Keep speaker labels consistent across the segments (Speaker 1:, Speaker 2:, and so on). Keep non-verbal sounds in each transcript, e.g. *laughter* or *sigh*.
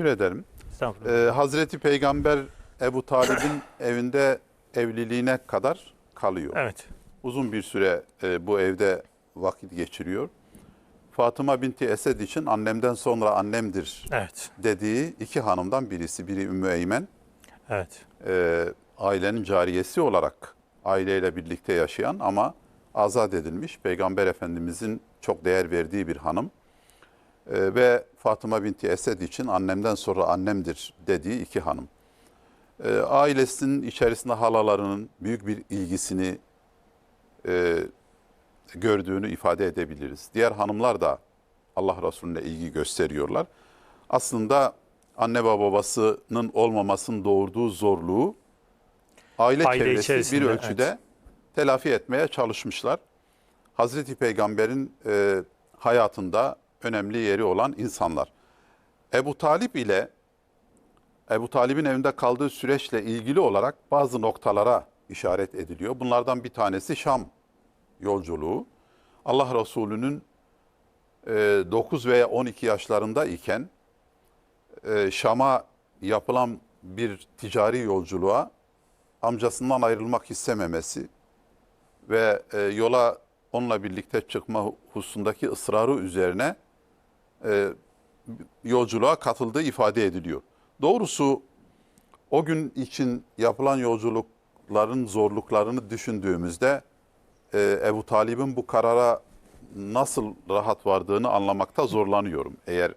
Speaker 1: Teşekkür ederim. Ee, Hazreti Peygamber Ebu Talib'in *coughs* evinde evliliğine kadar kalıyor.
Speaker 2: evet.
Speaker 1: Uzun bir süre e, bu evde vakit geçiriyor. Fatıma binti Esed için annemden sonra annemdir
Speaker 2: Evet.
Speaker 1: dediği iki hanımdan birisi. Biri Ümmü Eymen,
Speaker 2: Evet.
Speaker 1: e, ailenin cariyesi olarak aileyle birlikte yaşayan ama azat edilmiş Peygamber Efendimizin çok değer verdiği bir hanım. E, ve Fatıma binti Esed için annemden sonra annemdir dediği iki hanım. E, ailesinin içerisinde halalarının büyük bir ilgisini e, gördüğünü ifade edebiliriz. Diğer hanımlar da Allah Resulüne ilgi gösteriyorlar. Aslında anne ve babasının olmamasının doğurduğu zorluğu aile,
Speaker 2: Aile
Speaker 1: çevresi bir ölçüde
Speaker 2: evet.
Speaker 1: telafi etmeye çalışmışlar. Hazreti Peygamber'in e, hayatında önemli yeri olan insanlar. Ebu Talip ile Ebu Talib'in evinde kaldığı süreçle ilgili olarak bazı noktalara işaret ediliyor. Bunlardan bir tanesi Şam yolculuğu. Allah Resulü'nün e, 9 veya 12 yaşlarında iken e, Şam'a yapılan bir ticari yolculuğa amcasından ayrılmak istememesi ve e, yola onunla birlikte çıkma hususundaki ısrarı üzerine e, yolculuğa katıldığı ifade ediliyor. Doğrusu o gün için yapılan yolculukların zorluklarını düşündüğümüzde e, Ebu Talib'in bu karara nasıl rahat vardığını anlamakta zorlanıyorum. Eğer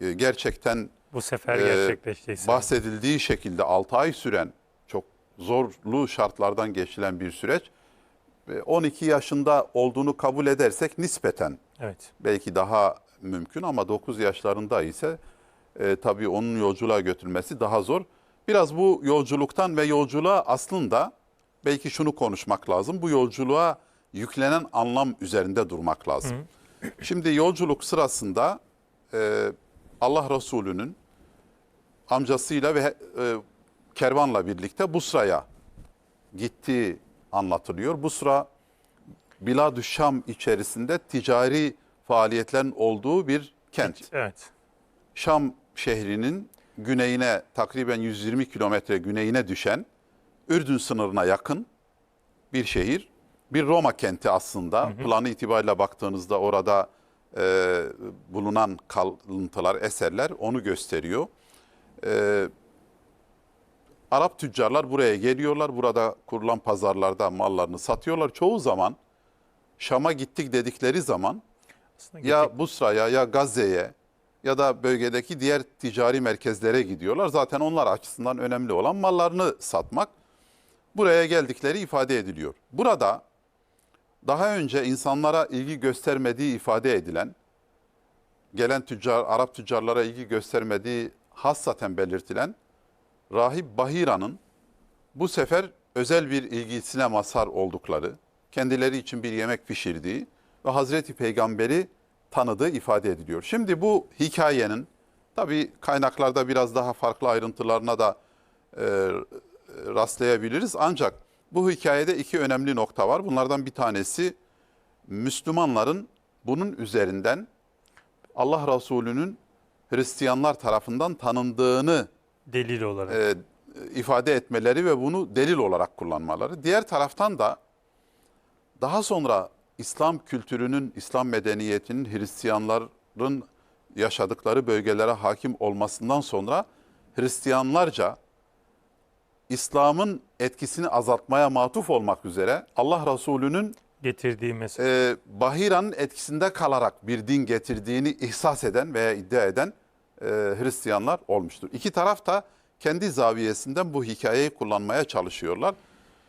Speaker 1: e, gerçekten
Speaker 2: Bu sefer
Speaker 1: e,
Speaker 2: gerçekleştiyse.
Speaker 1: bahsedildiği şekilde 6 ay süren çok zorlu şartlardan geçilen bir süreç ve 12 yaşında olduğunu kabul edersek nispeten
Speaker 2: evet.
Speaker 1: belki daha mümkün ama 9 yaşlarında ise e, tabii onun yolculuğa götürmesi daha zor. Biraz bu yolculuktan ve yolculuğa aslında belki şunu konuşmak lazım. Bu yolculuğa yüklenen anlam üzerinde durmak lazım. Şimdi yolculuk sırasında e, Allah Resulü'nün amcasıyla ve e, kervanla birlikte Busra'ya gittiği anlatılıyor. Busra Biladü Şam içerisinde ticari faaliyetlerin olduğu bir kent.
Speaker 2: Evet.
Speaker 1: Şam şehrinin güneyine takriben 120 kilometre güneyine düşen Ürdün sınırına yakın bir şehir. Bir Roma kenti aslında. Planı itibariyle baktığınızda orada e, bulunan kalıntılar, eserler onu gösteriyor. E, Arap tüccarlar buraya geliyorlar. Burada kurulan pazarlarda mallarını satıyorlar. Çoğu zaman Şam'a gittik dedikleri zaman
Speaker 2: Aslında
Speaker 1: ya Busra'ya ya Gazze'ye ya da bölgedeki diğer ticari merkezlere gidiyorlar. Zaten onlar açısından önemli olan mallarını satmak. Buraya geldikleri ifade ediliyor. Burada daha önce insanlara ilgi göstermediği ifade edilen, gelen tüccar, Arap tüccarlara ilgi göstermediği hassaten belirtilen Rahip Bahira'nın bu sefer özel bir ilgisine mazhar oldukları, kendileri için bir yemek pişirdiği ve Hazreti Peygamber'i tanıdığı ifade ediliyor. Şimdi bu hikayenin tabi kaynaklarda biraz daha farklı ayrıntılarına da e, rastlayabiliriz. Ancak bu hikayede iki önemli nokta var. Bunlardan bir tanesi Müslümanların bunun üzerinden Allah Resulü'nün Hristiyanlar tarafından tanındığını
Speaker 2: delil olarak.
Speaker 1: e, ifade etmeleri ve bunu delil olarak kullanmaları. Diğer taraftan da daha sonra İslam kültürünün, İslam medeniyetinin Hristiyanların yaşadıkları bölgelere hakim olmasından sonra Hristiyanlarca İslam'ın etkisini azaltmaya matuf olmak üzere Allah Resulü'nün
Speaker 2: getirdiği mesele.
Speaker 1: e, Bahira'nın etkisinde kalarak bir din getirdiğini ihsas eden veya iddia eden e, Hristiyanlar olmuştur. İki taraf da kendi zaviyesinden bu hikayeyi kullanmaya çalışıyorlar.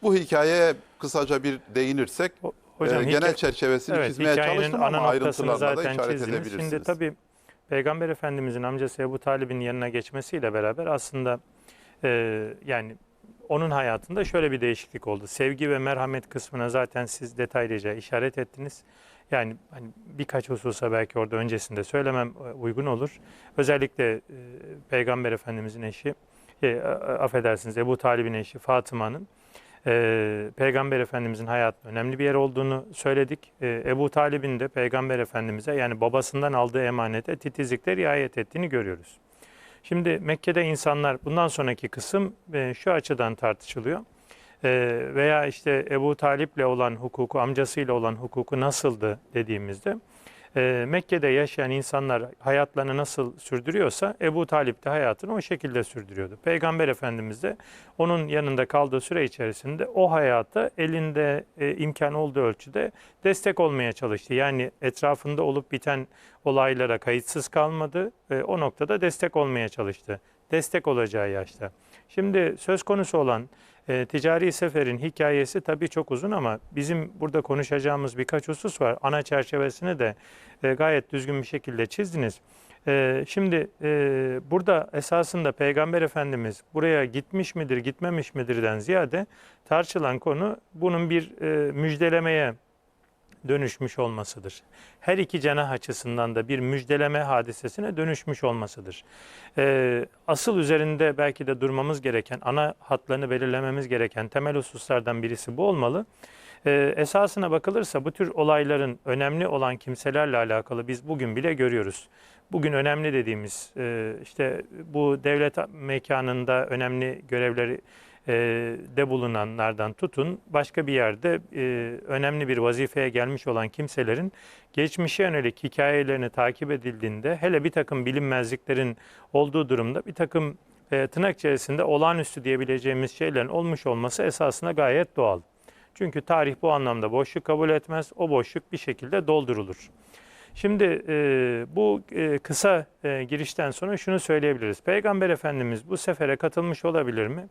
Speaker 1: Bu hikayeye kısaca bir değinirsek
Speaker 2: hocam,
Speaker 1: e, genel çerçevesini
Speaker 2: evet,
Speaker 1: çizmeye çalıştım
Speaker 2: ana
Speaker 1: ama ayrıntılarına da
Speaker 2: zaten
Speaker 1: işaret
Speaker 2: çizdiniz.
Speaker 1: edebilirsiniz.
Speaker 2: Şimdi tabii Peygamber Efendimizin amcası Ebu Talib'in yanına geçmesiyle beraber aslında e, yani onun hayatında şöyle bir değişiklik oldu. Sevgi ve merhamet kısmına zaten siz detaylıca işaret ettiniz. Yani hani birkaç hususa belki orada öncesinde söylemem e, uygun olur. Özellikle e, Peygamber Efendimizin eşi, e, affedersiniz Ebu Talib'in eşi Fatıma'nın e, Peygamber Efendimizin hayatında önemli bir yer olduğunu söyledik. E, Ebu Talib'in de Peygamber Efendimiz'e yani babasından aldığı emanete titizlikle riayet ettiğini görüyoruz. Şimdi Mekke'de insanlar bundan sonraki kısım e, şu açıdan tartışılıyor. E, veya işte Ebu Talip'le olan hukuku, amcasıyla olan hukuku nasıldı dediğimizde e, Mekke'de yaşayan insanlar hayatlarını nasıl sürdürüyorsa Ebu Talip de hayatını o şekilde sürdürüyordu. Peygamber Efendimiz de onun yanında kaldığı süre içerisinde o hayata elinde e, imkan olduğu ölçüde destek olmaya çalıştı. Yani etrafında olup biten olaylara kayıtsız kalmadı. E, o noktada destek olmaya çalıştı. Destek olacağı yaşta. Şimdi söz konusu olan e, ticari seferin hikayesi tabii çok uzun ama bizim burada konuşacağımız birkaç husus var. Ana çerçevesini de e, gayet düzgün bir şekilde çizdiniz. E, şimdi e, burada esasında Peygamber Efendimiz buraya gitmiş midir, gitmemiş midirden ziyade tartışılan konu bunun bir e, müjdelemeye dönüşmüş olmasıdır. Her iki cenah açısından da bir müjdeleme hadisesine dönüşmüş olmasıdır. Ee, asıl üzerinde belki de durmamız gereken, ana hatlarını belirlememiz gereken temel hususlardan birisi bu olmalı. Ee, esasına bakılırsa bu tür olayların önemli olan kimselerle alakalı biz bugün bile görüyoruz. Bugün önemli dediğimiz e, işte bu devlet mekanında önemli görevleri de bulunanlardan tutun başka bir yerde e, önemli bir vazifeye gelmiş olan kimselerin geçmişe yönelik hikayelerini takip edildiğinde hele bir takım bilinmezliklerin olduğu durumda bir takım e, tırnak içerisinde olağanüstü diyebileceğimiz şeylerin olmuş olması esasında gayet doğal. Çünkü tarih bu anlamda boşluk kabul etmez. O boşluk bir şekilde doldurulur. Şimdi e, bu e, kısa e, girişten sonra şunu söyleyebiliriz. Peygamber Efendimiz bu sefere katılmış olabilir mi?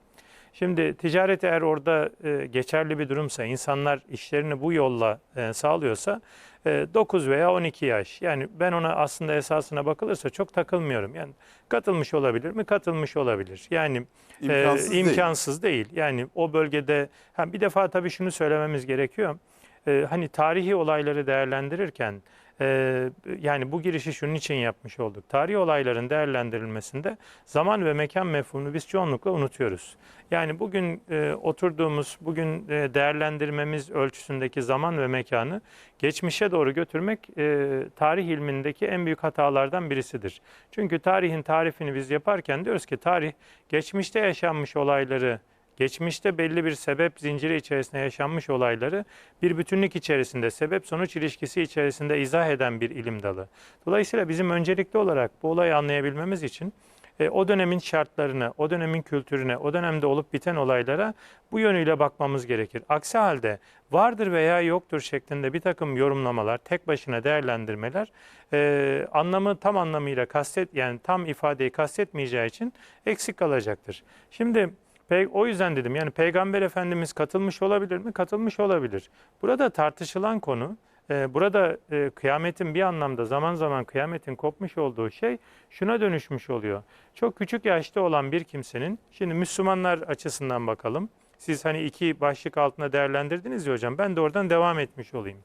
Speaker 2: Şimdi ticaret eğer orada e, geçerli bir durumsa, insanlar işlerini bu yolla e, sağlıyorsa e, 9 veya 12 yaş. Yani ben ona aslında esasına bakılırsa çok takılmıyorum. Yani katılmış olabilir mi? Katılmış olabilir. Yani
Speaker 1: İmkansız
Speaker 2: e,
Speaker 1: değil.
Speaker 2: imkansız değil. Yani o bölgede ha, bir defa tabii şunu söylememiz gerekiyor. E, hani tarihi olayları değerlendirirken e, yani bu girişi şunun için yapmış olduk. Tarihi olayların değerlendirilmesinde zaman ve mekan mefhumunu biz çoğunlukla unutuyoruz. Yani bugün e, oturduğumuz, bugün e, değerlendirmemiz ölçüsündeki zaman ve mekanı geçmişe doğru götürmek e, tarih ilmindeki en büyük hatalardan birisidir. Çünkü tarihin tarifini biz yaparken diyoruz ki tarih geçmişte yaşanmış olayları geçmişte belli bir sebep zinciri içerisinde yaşanmış olayları bir bütünlük içerisinde, sebep sonuç ilişkisi içerisinde izah eden bir ilim dalı. Dolayısıyla bizim öncelikli olarak bu olayı anlayabilmemiz için e, o dönemin şartlarına, o dönemin kültürüne, o dönemde olup biten olaylara bu yönüyle bakmamız gerekir. Aksi halde vardır veya yoktur şeklinde bir takım yorumlamalar, tek başına değerlendirmeler e, anlamı tam anlamıyla kastet yani tam ifadeyi kastetmeyeceği için eksik kalacaktır. Şimdi Pe- O yüzden dedim yani Peygamber Efendimiz katılmış olabilir mi? Katılmış olabilir. Burada tartışılan konu, e, burada e, kıyametin bir anlamda zaman zaman kıyametin kopmuş olduğu şey şuna dönüşmüş oluyor. Çok küçük yaşta olan bir kimsenin, şimdi Müslümanlar açısından bakalım. Siz hani iki başlık altında değerlendirdiniz ya hocam, ben de oradan devam etmiş olayım.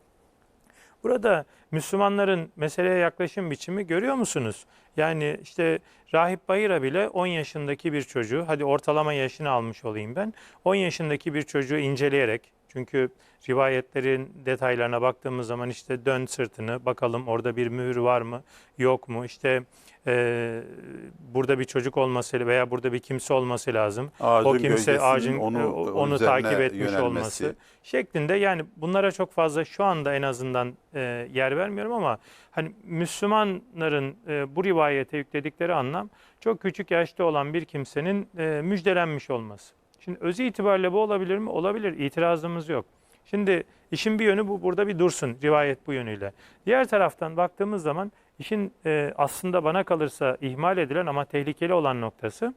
Speaker 2: Burada Müslümanların meseleye yaklaşım biçimi görüyor musunuz? Yani işte Rahip Bayır'a bile 10 yaşındaki bir çocuğu, hadi ortalama yaşını almış olayım ben, 10 yaşındaki bir çocuğu inceleyerek, çünkü rivayetlerin detaylarına baktığımız zaman işte dön sırtını bakalım orada bir mühür var mı yok mu işte e, burada bir çocuk olması veya burada bir kimse olması lazım
Speaker 1: Ağacın
Speaker 2: o kimse ağacın
Speaker 1: onu,
Speaker 2: e, onu
Speaker 1: üzerine
Speaker 2: takip etmiş
Speaker 1: yönelmesi.
Speaker 2: olması şeklinde yani bunlara çok fazla şu anda en azından e, yer vermiyorum ama hani Müslümanların e, bu rivayete yükledikleri anlam çok küçük yaşta olan bir kimsenin e, müjdelenmiş olması. Şimdi özü itibariyle bu olabilir mi? Olabilir. İtirazımız yok. Şimdi işin bir yönü bu burada bir dursun rivayet bu yönüyle. Diğer taraftan baktığımız zaman işin e, aslında bana kalırsa ihmal edilen ama tehlikeli olan noktası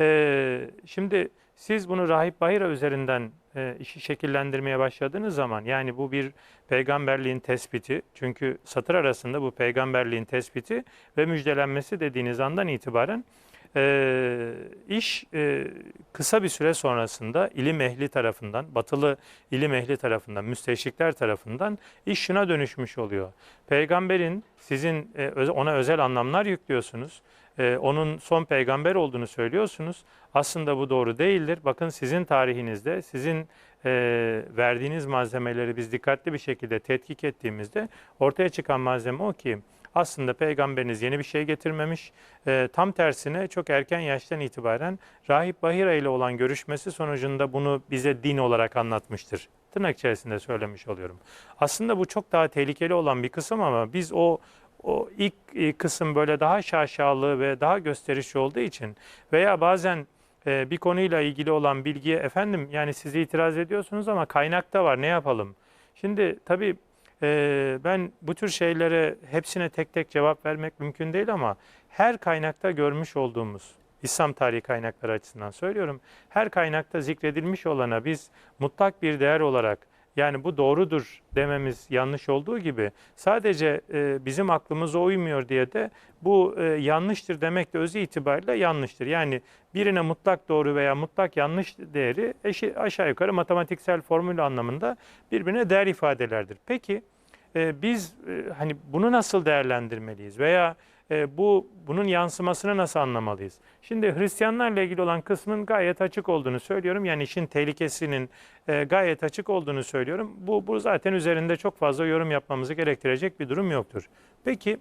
Speaker 2: e, şimdi siz bunu Rahip Bahira üzerinden e, işi şekillendirmeye başladığınız zaman yani bu bir peygamberliğin tespiti çünkü satır arasında bu peygamberliğin tespiti ve müjdelenmesi dediğiniz andan itibaren e, iş e, kısa bir süre sonrasında ilim ehli tarafından, batılı ilim ehli tarafından, müsteşrikler tarafından iş şuna dönüşmüş oluyor. Peygamberin sizin e, ona özel anlamlar yüklüyorsunuz. E, onun son peygamber olduğunu söylüyorsunuz. Aslında bu doğru değildir. Bakın sizin tarihinizde, sizin e, verdiğiniz malzemeleri biz dikkatli bir şekilde tetkik ettiğimizde ortaya çıkan malzeme o ki aslında peygamberiniz yeni bir şey getirmemiş. Ee, tam tersine çok erken yaştan itibaren Rahip Bahira ile olan görüşmesi sonucunda bunu bize din olarak anlatmıştır. Tırnak içerisinde söylemiş oluyorum. Aslında bu çok daha tehlikeli olan bir kısım ama biz o o ilk e, kısım böyle daha şaşalı ve daha gösterişli olduğu için veya bazen e, bir konuyla ilgili olan bilgiye efendim yani siz itiraz ediyorsunuz ama kaynakta var ne yapalım? Şimdi tabii e, ben bu tür şeylere hepsine tek tek cevap vermek mümkün değil ama her kaynakta görmüş olduğumuz İslam tarihi kaynakları açısından söylüyorum. Her kaynakta zikredilmiş olana biz mutlak bir değer olarak yani bu doğrudur dememiz yanlış olduğu gibi sadece e, bizim aklımıza uymuyor diye de bu e, yanlıştır demek de özü itibariyle yanlıştır. Yani birine mutlak doğru veya mutlak yanlış değeri eşi, aşağı yukarı matematiksel formül anlamında birbirine değer ifadelerdir. Peki e, biz e, hani bunu nasıl değerlendirmeliyiz veya e, bu bunun yansımasını nasıl anlamalıyız? Şimdi Hristiyanlarla ilgili olan kısmın gayet açık olduğunu söylüyorum. Yani işin tehlikesinin e, gayet açık olduğunu söylüyorum. Bu, bu zaten üzerinde çok fazla yorum yapmamızı gerektirecek bir durum yoktur. Peki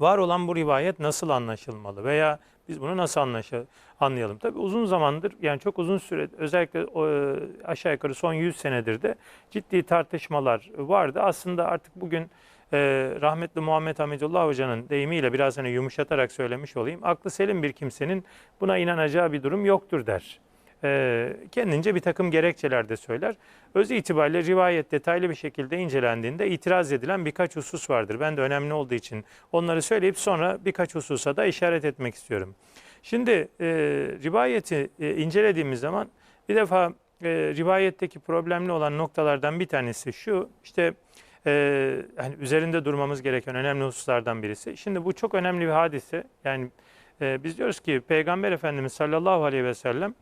Speaker 2: var olan bu rivayet nasıl anlaşılmalı veya biz bunu nasıl anlaşa, anlayalım? Tabii uzun zamandır yani çok uzun süre özellikle e, aşağı yukarı son 100 senedir de ciddi tartışmalar vardı. Aslında artık bugün e, rahmetli Muhammed Hamidullah Hoca'nın deyimiyle biraz hani yumuşatarak söylemiş olayım. Aklı selim bir kimsenin buna inanacağı bir durum yoktur der. E, kendince bir takım gerekçeler de söyler. Öz itibariyle rivayet detaylı bir şekilde incelendiğinde itiraz edilen birkaç husus vardır. Ben de önemli olduğu için onları söyleyip sonra birkaç hususa da işaret etmek istiyorum. Şimdi e, rivayeti e, incelediğimiz zaman bir defa e, rivayetteki problemli olan noktalardan bir tanesi şu işte e, hani üzerinde durmamız gereken önemli hususlardan birisi. Şimdi bu çok önemli bir hadise. Yani e, biz diyoruz ki Peygamber Efendimiz sallallahu aleyhi ve sellem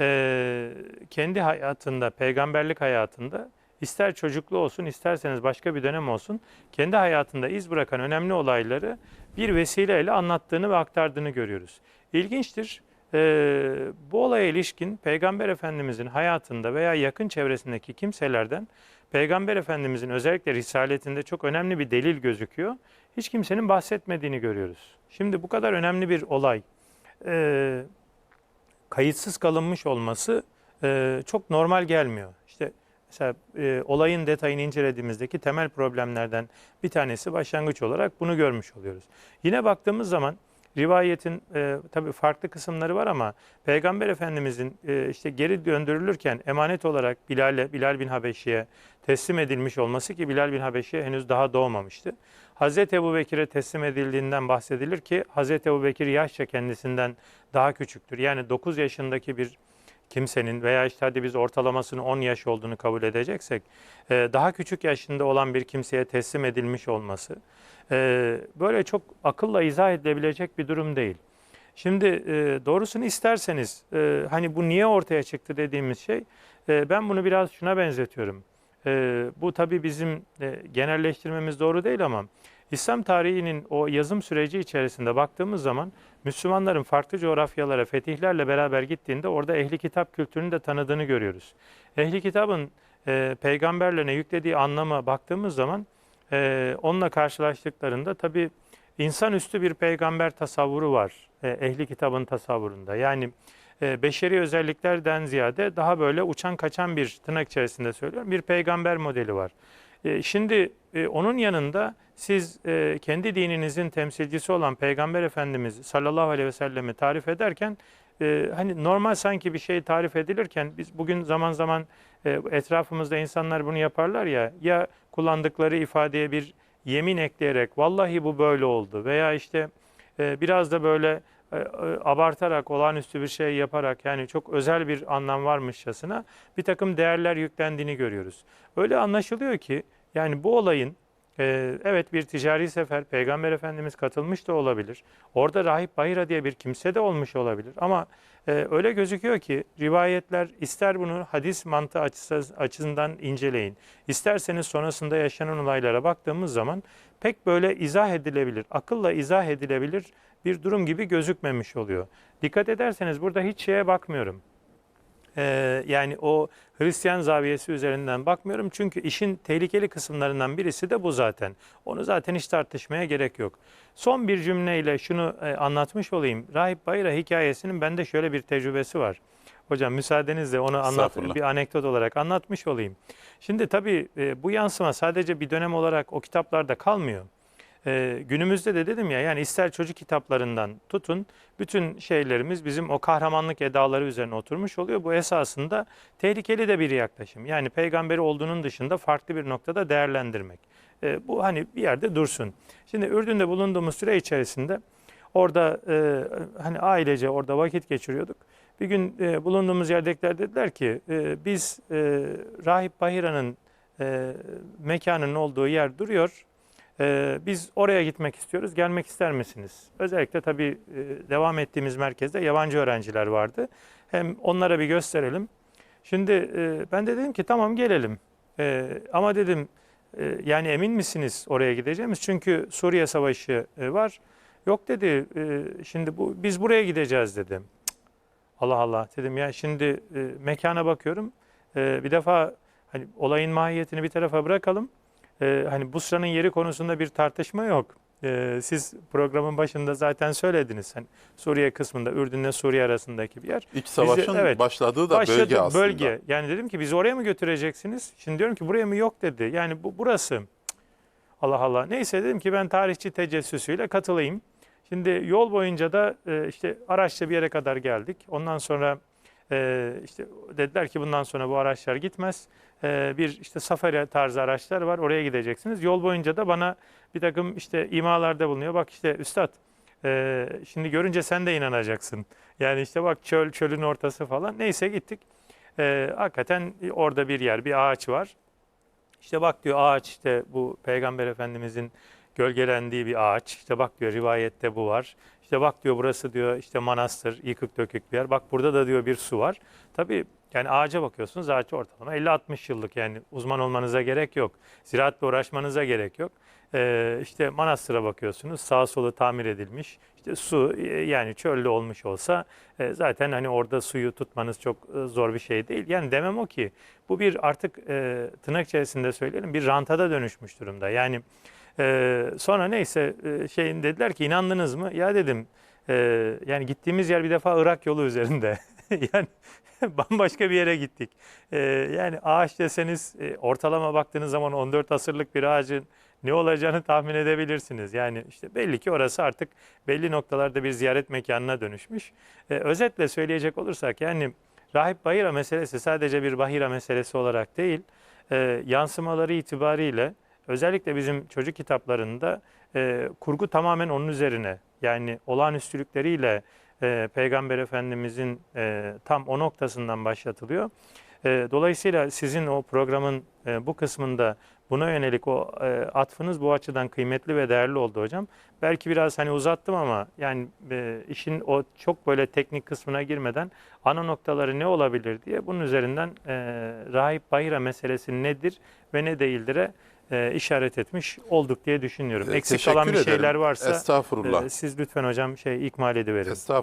Speaker 2: e, kendi hayatında, peygamberlik hayatında ister çocuklu olsun isterseniz başka bir dönem olsun kendi hayatında iz bırakan önemli olayları bir vesileyle anlattığını ve aktardığını görüyoruz. İlginçtir. e, bu olaya ilişkin Peygamber Efendimizin hayatında veya yakın çevresindeki kimselerden Peygamber Efendimizin özellikle risaletinde çok önemli bir delil gözüküyor. Hiç kimsenin bahsetmediğini görüyoruz. Şimdi bu kadar önemli bir olay e, kayıtsız kalınmış olması e, çok normal gelmiyor. İşte mesela e, olayın detayını incelediğimizdeki temel problemlerden bir tanesi başlangıç olarak bunu görmüş oluyoruz. Yine baktığımız zaman rivayetin e, tabii farklı kısımları var ama Peygamber Efendimizin e, işte geri döndürülürken emanet olarak Bilal'e, Bilal bin Habeşi'ye teslim edilmiş olması ki Bilal bin Habeşi henüz daha doğmamıştı. Hazreti Ebu Bekir'e teslim edildiğinden bahsedilir ki Hazreti Ebu Bekir yaşça kendisinden daha küçüktür. Yani 9 yaşındaki bir kimsenin veya işte hadi biz ortalamasını 10 yaş olduğunu kabul edeceksek e, daha küçük yaşında olan bir kimseye teslim edilmiş olması e, böyle çok akılla izah edilebilecek bir durum değil. Şimdi e, doğrusunu isterseniz hani bu niye ortaya çıktı dediğimiz şey ben bunu biraz şuna benzetiyorum. E, bu tabii bizim e, genelleştirmemiz doğru değil ama İslam tarihinin o yazım süreci içerisinde baktığımız zaman Müslümanların farklı coğrafyalara fetihlerle beraber gittiğinde orada ehli kitap kültürünü de tanıdığını görüyoruz. Ehli kitabın e, peygamberlerine yüklediği anlama baktığımız zaman e, onunla karşılaştıklarında tabii insanüstü bir peygamber tasavvuru var e, ehli kitabın tasavvurunda. Yani e, beşeri özelliklerden ziyade daha böyle uçan kaçan bir tırnak içerisinde söylüyorum bir peygamber modeli var. E, şimdi e, onun yanında siz kendi dininizin temsilcisi olan Peygamber Efendimiz sallallahu aleyhi ve sellemi tarif ederken hani normal sanki bir şey tarif edilirken biz bugün zaman zaman etrafımızda insanlar bunu yaparlar ya ya kullandıkları ifadeye bir yemin ekleyerek vallahi bu böyle oldu veya işte biraz da böyle abartarak olağanüstü bir şey yaparak yani çok özel bir anlam varmışçasına bir takım değerler yüklendiğini görüyoruz. Öyle anlaşılıyor ki yani bu olayın e, evet bir ticari sefer Peygamber Efendimiz katılmış da olabilir. Orada Rahip Bahira diye bir kimse de olmuş olabilir. Ama e, öyle gözüküyor ki rivayetler ister bunu hadis mantığı açısı- açısından inceleyin. isterseniz sonrasında yaşanan olaylara baktığımız zaman pek böyle izah edilebilir, akılla izah edilebilir bir durum gibi gözükmemiş oluyor. Dikkat ederseniz burada hiç şeye bakmıyorum. Ee, yani o Hristiyan zaviyesi üzerinden bakmıyorum. Çünkü işin tehlikeli kısımlarından birisi de bu zaten. Onu zaten hiç tartışmaya gerek yok. Son bir cümleyle şunu e, anlatmış olayım. Rahip Bayra hikayesinin bende şöyle bir tecrübesi var. Hocam müsaadenizle onu anlat, bir anekdot olarak anlatmış olayım. Şimdi tabii e, bu yansıma sadece bir dönem olarak o kitaplarda kalmıyor. E, günümüzde de dedim ya yani ister çocuk kitaplarından tutun bütün şeylerimiz bizim o kahramanlık edaları üzerine oturmuş oluyor. Bu esasında tehlikeli de bir yaklaşım. Yani peygamberi olduğunun dışında farklı bir noktada değerlendirmek. E, bu hani bir yerde dursun. Şimdi Ürdün'de bulunduğumuz süre içerisinde orada e, hani ailece orada vakit geçiriyorduk. Bir gün e, bulunduğumuz yerdekiler dediler ki e, biz e, Rahip Bahira'nın e, mekanının olduğu yer duruyor. E, biz oraya gitmek istiyoruz. Gelmek ister misiniz? Özellikle tabii e, devam ettiğimiz merkezde yabancı öğrenciler vardı. Hem onlara bir gösterelim. Şimdi e, ben de dedim ki tamam gelelim. E, ama dedim e, yani emin misiniz oraya gideceğimiz? Çünkü Suriye Savaşı var. Yok dedi. şimdi bu biz buraya gideceğiz dedim. Allah Allah dedim ya şimdi mekana bakıyorum. Bir defa hani olayın mahiyetini bir tarafa bırakalım. E, hani Busra'nın yeri konusunda bir tartışma yok. E, siz programın başında zaten söylediniz. Hani Suriye kısmında Ürdün'le Suriye arasındaki bir yer.
Speaker 1: İç savaşın
Speaker 2: evet,
Speaker 1: başladığı da
Speaker 2: Başladı,
Speaker 1: bölge aslında.
Speaker 2: bölge. Yani dedim ki bizi oraya mı götüreceksiniz? Şimdi diyorum ki buraya mı yok dedi. Yani bu burası. Allah Allah. Neyse dedim ki ben tarihçi tecessüsüyle katılayım. Şimdi yol boyunca da e, işte araçla bir yere kadar geldik. Ondan sonra e, işte dediler ki bundan sonra bu araçlar gitmez. E, bir işte safari tarzı araçlar var. Oraya gideceksiniz. Yol boyunca da bana bir takım işte imalarda bulunuyor. Bak işte üstad e, şimdi görünce sen de inanacaksın. Yani işte bak çöl çölün ortası falan. Neyse gittik. E, hakikaten orada bir yer, bir ağaç var. İşte bak diyor ağaç işte bu Peygamber Efendimizin gölgelendiği bir ağaç. İşte bak diyor rivayette bu var. İşte bak diyor burası diyor işte manastır, yıkık dökük bir yer. Bak burada da diyor bir su var. Tabii yani ağaca bakıyorsunuz ağaç ortalama 50-60 yıllık yani uzman olmanıza gerek yok. Ziraatla uğraşmanıza gerek yok. Ee, işte manastıra bakıyorsunuz sağ solu tamir edilmiş. İşte su e, yani çölde olmuş olsa e, zaten hani orada suyu tutmanız çok e, zor bir şey değil. Yani demem o ki bu bir artık e, tırnak içerisinde söyleyelim bir rantada dönüşmüş durumda. Yani e, sonra neyse e, şeyin dediler ki inandınız mı? Ya dedim e, yani gittiğimiz yer bir defa Irak yolu üzerinde. *laughs* *laughs* yani bambaşka bir yere gittik. E, yani ağaç deseniz e, ortalama baktığınız zaman 14 asırlık bir ağacın ne olacağını tahmin edebilirsiniz. Yani işte belli ki orası artık belli noktalarda bir ziyaret mekanına dönüşmüş. E, özetle söyleyecek olursak yani Rahip Bahira meselesi sadece bir Bahira meselesi olarak değil, e, yansımaları itibariyle özellikle bizim çocuk kitaplarında e, kurgu tamamen onun üzerine yani olağanüstülükleriyle e, Peygamber Efendimizin e, tam o noktasından başlatılıyor. E, dolayısıyla sizin o programın e, bu kısmında buna yönelik o e, atfınız bu açıdan kıymetli ve değerli oldu hocam. Belki biraz hani uzattım ama yani e, işin o çok böyle teknik kısmına girmeden ana noktaları ne olabilir diye bunun üzerinden e, Rahip Bahira meselesi nedir ve ne değildir'e e, işaret etmiş olduk diye düşünüyorum.
Speaker 1: E,
Speaker 2: Eksik
Speaker 1: teşekkür
Speaker 2: kalan bir
Speaker 1: ederim.
Speaker 2: şeyler varsa
Speaker 1: Estağfurullah.
Speaker 2: e, siz lütfen hocam şey ikmal ediverin.
Speaker 1: Estağfurullah.